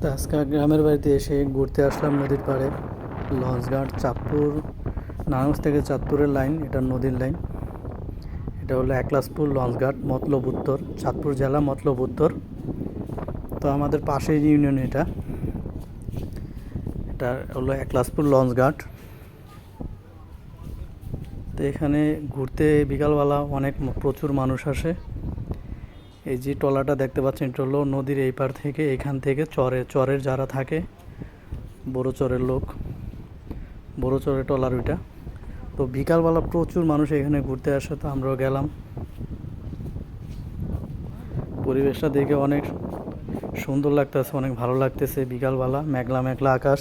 তো আজকে গ্রামের বাড়িতে এসে ঘুরতে আসলাম নদীর পাড়ে। লঞ্চঘাট, চাঁদপুর নারায়ণ থেকে চাঁদপুরের লাইন, এটা নদীর লাইন। এটা হলো একলাসপুর লঞ্চঘাট, মতলব উত্তর, চাঁদপুর জেলা, মতলব উত্তর। তো আমাদের পাশের ইউনিয়ন এটা এটা হলো একলাসপুর লঞ্চঘাট। তো এখানে ঘুরতে বিকালবেলা অনেক প্রচুর মানুষ আসে। এই যে টলাটা দেখতে পাচ্ছেন, এটা হলো নদীর এই পার থেকে, এখান থেকে চরে, চরের যারা থাকে, বড় চরের লোক, বড় চরের টলার ওইটা। তো বিকালবেলা প্রচুর মানুষ এখানে ঘুরতে আসে, তো আমরাও গেলাম। পরিবেশটা দেখে অনেক সুন্দর লাগতেছে, অনেক ভালো লাগতেছে বিকালবেলা, মেঘলা মেঘলা আকাশ।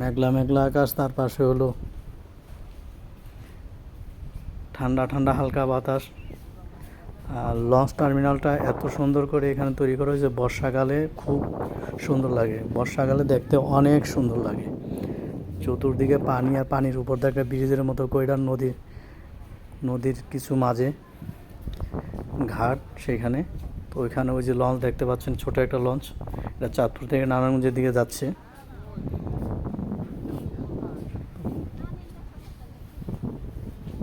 মেঘলা মেঘলা আকাশ, তার পাশে হলো ঠান্ডা ঠান্ডা হালকা বাতাস। আর লঞ্চ টার্মিনালটা এত সুন্দর করে এখানে তৈরি করা হয়েছে, বর্ষাকালে খুব সুন্দর লাগে। বর্ষাকালে দেখতে অনেক সুন্দর লাগে। চতুর্দিকে পানি আর পানির উপর একটা ব্রিজের মতো কইরার নদী, নদীর কিছু মাঝে ঘাট সেখানে। তো ওইখানে ওই যে লঞ্চ দেখতে পাচ্ছেন, ছোট একটা লঞ্চ। এটা চাঁদপুর থেকে নারায়ণগঞ্জের দিকে যাচ্ছে।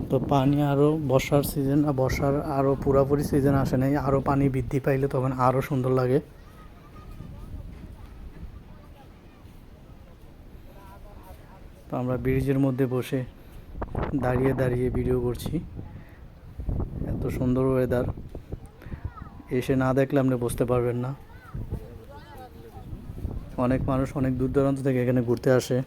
তো পানি আরও বর্ষার সিজন বর্ষার আরও পুরোপুরি সিজন আসে নাই আরও পানি বৃদ্ধি পাইলে তখন আরও সুন্দর লাগে। তো আমরা ব্রিজের মধ্যে বসে দাঁড়িয়ে দাঁড়িয়ে ভিডিও করছি। এত সুন্দর ওয়েদার এসে না দেখলে আপনি বুঝতে পারবেন না। অনেক মানুষ অনেক দূর দূরান্ত থেকে এখানে ঘুরতে আসে।